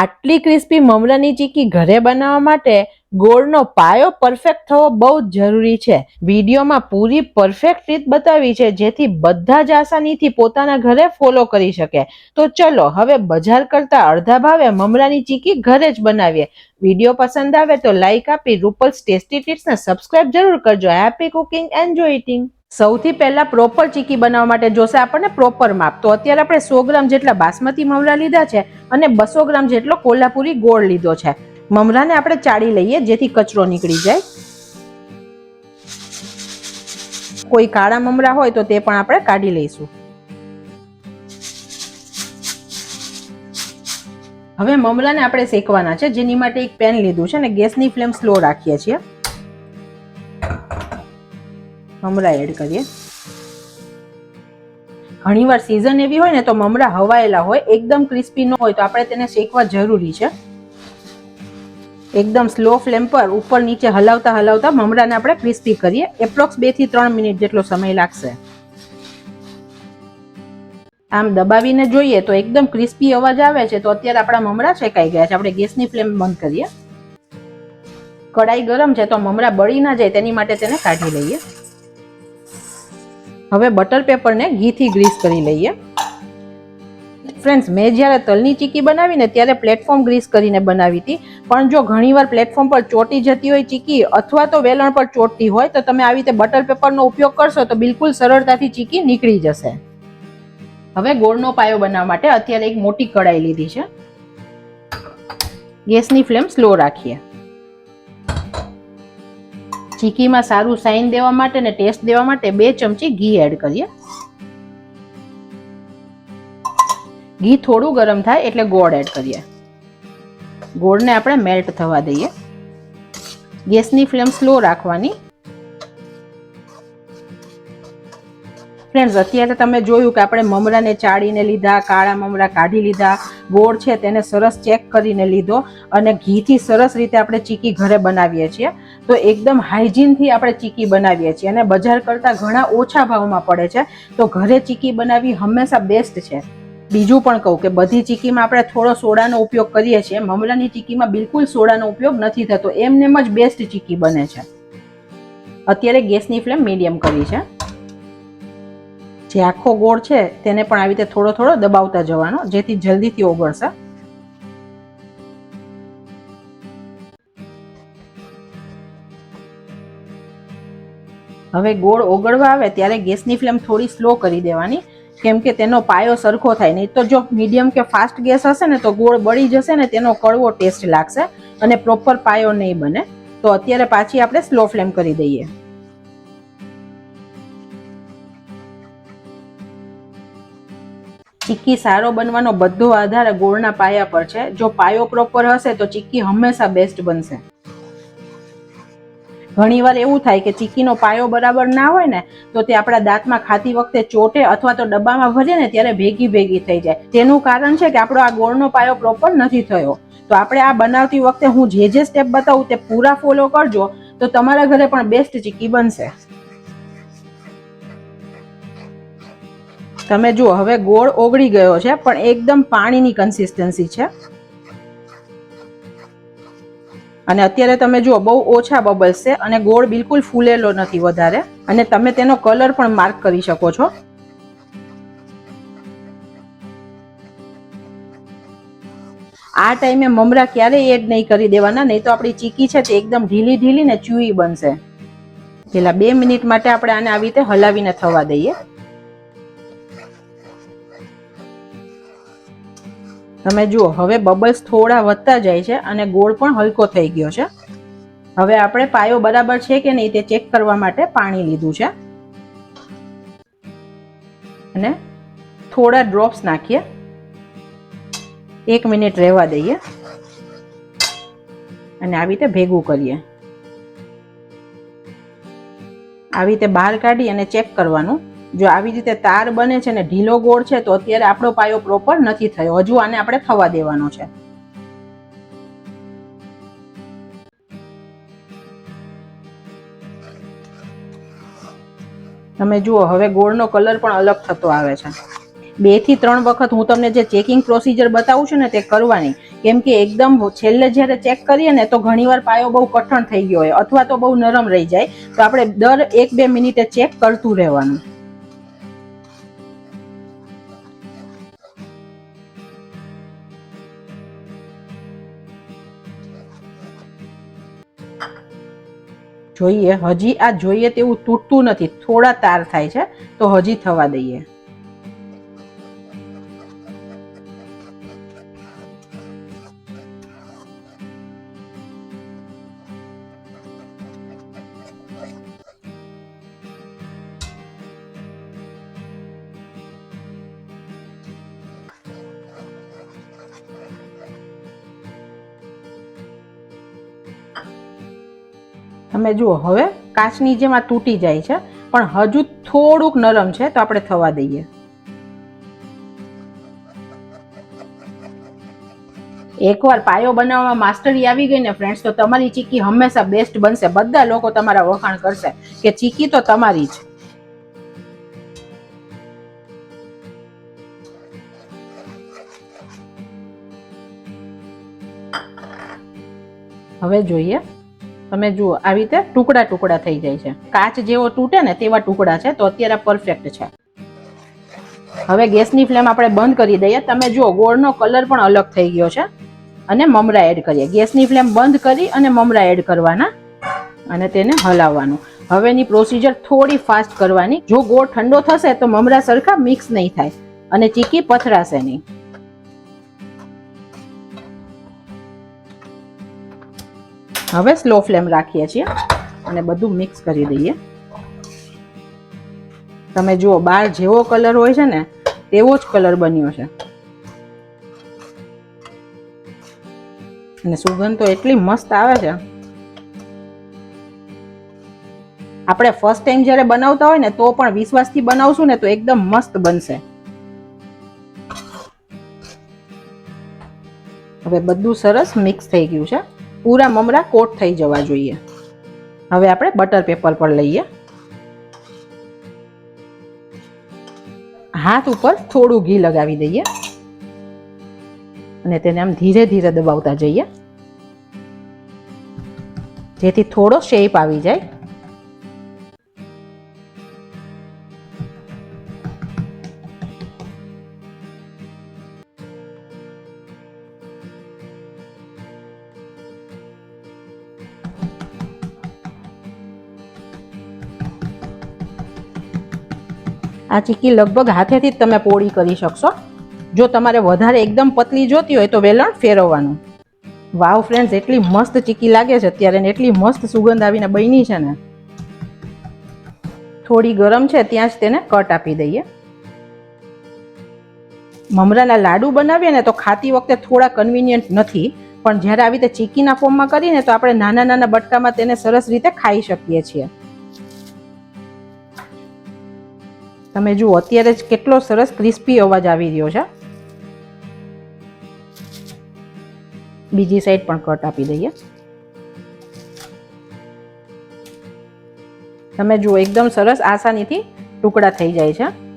આટલી ક્રિસ્પી મમરાની ચીકી ઘરે બનાવવા માટે ગોળનો પાયો પરફેક્ટ થવો બહુ જ જરૂરી છે. વિડીયોમાં પૂરી પરફેક્ટ રીત બતાવી છે, જેથી બધા જ આસાનીથી પોતાના ઘરે ફોલો કરી શકે. તો ચલો, હવે બજાર કરતા અડધા ભાવે મમરાની ચીકી ઘરે જ બનાવીએ. વીડિયો પસંદ આવે તો લાઇક આપી, રૂપલ્સ ટેસ્ટી ટિપ્સને સબસ્ક્રાઇબ જરૂર કરજો. હેપી કુકિંગ એન્જોય ઇટિંગ સૌથી પહેલા પ્રોપર ચીકી બનાવવા માટે જોશે આપણને પ્રોપર માપ. તો અત્યારે આપણે સો ગ્રામ જેટલા બાસમતી મમરા લીધા છે અને બસો ગ્રામ જેટલો કોલ્હાપુરી ગોળ લીધો છે. મમરાને આપણે ચાળી લઈએ, જેથી કચરો નીકળી જાય. કોઈ કાળા મમરા હોય તો તે પણ આપણે કાઢી લઈશું. હવે મમરાને આપણે શેકવાના છે. જેની માટે એક પેન લીધું છે અને ગેસની ફ્લેમ સ્લો રાખીએ છીએ. મમરા એડ કરીએ. ઘણીવાર સીઝન એવી હોય ને તો મમરા હવાયેલા હોય, એકદમ ક્રિસ્પી ન હોય તો આપણે તેને શેકવા જરૂરી છે. એકદમ સ્લો ફ્લેમ પર ઉપર નીચે હલાવતા હલાવતા મમરાને આપણે ક્રિસ્પી કરીએ. એપ્રોક્સ બેથી ત્રણ મિનિટ જેટલો સમય લાગશે. આમ દબાવીને જોઈએ તો એકદમ ક્રિસ્પી અવાજ આવે છે તો અત્યારે આપણા મમરા શેકાઈ ગયા છે. આપણે ગેસની ફ્લેમ બંધ કરીએ. કડાઈ ગરમ છે તો મમરા બળી ના જાય તેની માટે તેને કાઢી લઈએ. હવે બટર પેપરને ઘીથી ગ્રીસ કરી લઈએ. ફ્રેન્ડ્સ મેં જ્યારે તલની ચીકી બનાવીને ત્યારે પ્લેટફોર્મ ગ્રીસ કરીને બનાવી હતી. પણ જો ઘણીવાર પ્લેટફોર્મ પર ચોટી જતી હોય ચીકી અથવા તો વેલણ પર ચોટતી હોય, તો તમે આવી રીતે બટર પેપરનો ઉપયોગ કરશો તો બિલકુલ સરળતાથી ચીકી નીકળી જશે. હવે ગોળનો પાયો બનાવવા માટે અત્યારે એક મોટી કડાઈ લીધી છે. ગેસની ફ્લેમ સ્લો રાખીએ. ચીકીમાં સારું સાઈન દેવા માટે ને ટેસ્ટ દેવા માટે બે ચમચી ઘી એડ કરીએ. ઘી થોડું ગરમ થાય એટલે ગોળ એડ કરીએ. ગોળને આપણે મેલ્ટ થવા દઈએ. ગેસની ફ્લેમ સ્લો રાખવાની. ફ્રેન્ડ્સ અત્યારે તમે જોયું કે આપણે મમરાને ચાળીને લીધા, કાળા મમરા કાઢી લીધા, ગોળ છે તેને સરસ ચેક કરીને લીધો અને ઘીથી સરસ રીતે આપણે ચીકી ઘરે બનાવીએ છીએ. તો એકદમ હાઇજીનથી આપણે ચીકી બનાવીએ છીએ અને બજાર કરતાં ઘણા ઓછા ભાવમાં પડે છે. તો ઘરે ચીકી બનાવવી હંમેશા બેસ્ટ છે. બીજું પણ કહું કે બધી ચીકીમાં આપણે થોડો સોડાનો ઉપયોગ કરીએ છીએ. મમલાની ચીકીમાં બિલકુલ સોડાનો ઉપયોગ નથી થતો. એમનેમ જ બેસ્ટ ચીકી બને છે. અત્યારે ગેસની ફ્લેમ મીડિયમ કરી છે. જે આખો ગોળ છે તેને પણ આવી રીતે થોડો થોડો દબાવતા જવાનો, જેથી જલ્દીથી ઓગળશે. હવે ગોળ ઓગળવા આવે ત્યારે ગેસની ફ્લેમ થોડી સ્લો કરી દેવાની, કેમ કે તેનો પાયો સરખો થાય. નહીં તો જો મીડિયમ કે ફાસ્ટ ગેસ હશે ને તો ગોળ બળી જશે ને તેનો કડવો ટેસ્ટ લાગશે અને પ્રોપર પાયો નહીં બને. તો અત્યારે પાછી આપણે સ્લો ફ્લેમ કરી દઈએ. ચીક્કી સારો બનવાનો બધો આધાર ગોળના પાયા પર છે. જો પાયો પ્રોપર હશે તો ચીક્કી હંમેશા બેસ્ટ બનશે. ઘણીવાર એવું થાય કે ચીકીનો પાયો બરાબર ના હોય ને, તો તે આપણા દાંતમાં ખાતી વખતે ચોટે અથવા તો ડબ્બામાં ભરીએ ને ત્યારે ભેગી ભેગી થઈ જાય. તેનું કારણ છે કે આપણો આ ગોળનો પાયો પ્રોપર નથી થયો. તો આપણે આ બનાવતી વખતે હું જે જે સ્ટેપ બતાવું તે પૂરા ફોલો કરજો, તો તમારા ઘરે પણ બેસ્ટ ચીકી બનશે. તમે જુઓ, હવે ગોળ ઓગળી ગયો છે, પણ એકદમ પાણીની કન્સિસ્ટન્સી છે. અને અત્યારે તમે જુઓ, બહુ ઓછા બબલ્સ છે અને ગોળ બિલકુલ ફૂલેલો નથી વધારે. અને તમે તેનો કલર પણ માર્ક કરી શકો છો. આ ટાઈમે મમરા ક્યારેય એડ નહીં કરી દેવાના, નહીં તો આપણી ચીકી છે તે એકદમ ઢીલી ઢીલી ને ચૂઈ બનશે. પેલા બે મિનિટ માટે આપણે આને આવી રીતે હલાવીને થવા દઈએ. તમે જુઓ, હવે બબલ્સ થોડા વધતા જાય છે અને ગોળ પણ હલકો થઈ ગયો છે. હવે આપણે પાયો બરાબર છે કે નહીં તે ચેક કરવા માટે પાણી લીધું છે. અને થોડા ડ્રોપ્સ નાખીએ. એક મિનિટ રહેવા દઈએ. અને આવી રીતે ભેગું કરીએ. આવી રીતે બહાર કાઢી અને ચેક કરવાનું. જો આવી રીતે તાર બને છે ને ઢીલો ગોળ છે, તો અત્યારે આપણો પાયો પ્રોપર નથી થયો. હજુ આને આપણે થવા દેવાનો છે. તમે જુઓ, હવે ગોળનો કલર પણ અલગ થતો આવે છે. બેથી ત્રણ વખત હું તમને જે ચેકિંગ પ્રોસિજર બતાવું છું ને તે કરવાની. કેમ કે એકદમ છેલ્લે જ્યારે ચેક કરીએ ને તો ઘણીવાર પાયો બહુ કઠણ થઈ ગયો હોય, અથવા તો બહુ નરમ રહી જાય. તો આપણે દર એક બે મિનિટે ચેક કરતું રહેવાનું. જોઈએ. હજી આ જોઈએ તેવું તૂટતું નથી. થોડા તાર થાય છે, તો હજી થવા દઈએ. તમે જુઓ, હવે કાચની જેમ આ તૂટી જાય છે, પણ હજુ થોડુંક નરમ છે, તો આપણે થવા દઈએ. એકવાર પાયો બનાવવામાં માસ્ટરી આવી ગઈ ને ફ્રેન્ડ્સ તો તમારી ચીકી હંમેશા બેસ્ટ બનશે. બધા લોકો તમારા વખાણ કરશે કે ચીકી તો તમારી જ. હવે જોઈએ તમે જુઓ, આવી રીતે ટુકડા ટુકડા થઈ જાય છે. કાચ જેવો તૂટે ને તેવા ટુકડા છે, તો અત્યારે પરફેક્ટ છે. હવે ગેસની ફ્લેમ આપણે બંધ કરી દઈએ. તમે જુઓ, ગોળનો કલર પણ અલગ થઈ ગયો છે. અને મમરા એડ કરીએ. ગેસની ફ્લેમ બંધ કરી અને મમરા એડ કરવાના અને તેને હલાવવાનું. હવેની પ્રોસીજર થોડી ફાસ્ટ કરવાની. જો ગોળ ઠંડો થશે, તો મમરા સરખા મિક્સ નહીં થાય અને ચીકી પથરાશે નહીં. હવે સ્લો ફ્લેમ રાખીએ છીએ અને બધું મિક્સ કરી દઈએ. તમે જુઓ, બાર જેવો કલર હોય છે ને, તેવો જ કલર બન્યો છે. અને સુગંધ તો એટલી મસ્ત આવે છે. આપણે ફર્સ્ટ ટાઈમ જ્યારે બનાવતા હોય ને, તો પણ વિશ્વાસથી બનાવશું ને, તો એકદમ મસ્ત બનશે. હવે બધું સરસ મિક્સ થઈ ગયું છે. પૂરા મમરા કોટ થઈ જવા જોઈએ. હવે આપણે બટર પેપર પર લઈએ. હાથ ઉપર થોડું ઘી લગાવી દઈએ. અને તેને આમ ધીરે ધીરે દબાવતા જઈએ. જેથી થોડો શેપ આવી જાય. આ ચીકી લગભગ હાથેથી જ તમે પોળી કરી શકશો. જો તમારે વધારે એકદમ પતલી જોતી હોય તો વેલણ ફેરવવાનું. વાવ ફ્રેન્ડ્સ એટલી મસ્ત ચીકી લાગે છે અત્યારે ને એટલી મસ્ત સુગંધ આવીને બની છે ને. થોડી ગરમ છે ત્યાં જ તેને કટ આપી દઈએ. મમરાના લાડુ બનાવીએ ને તો ખાતી વખતે થોડા કન્વિનિયન્ટ નથી, પણ જ્યારે આવી રીતે ચીકીના ફોર્મમાં કરીને તો આપણે નાના નાના બટકામાં તેને સરસ રીતે ખાઈ શકીએ છીએ. તમે જુઓ, અત્યારે જ કેટલો સરસ ક્રિસ્પી અવાજ આવી રહ્યો છે. બીજી સાઈડ પણ કટ આપી દઈએ. તમે જુઓ, એકદમ સરસ આસાનીથી ટુકડા થઈ જાય છે.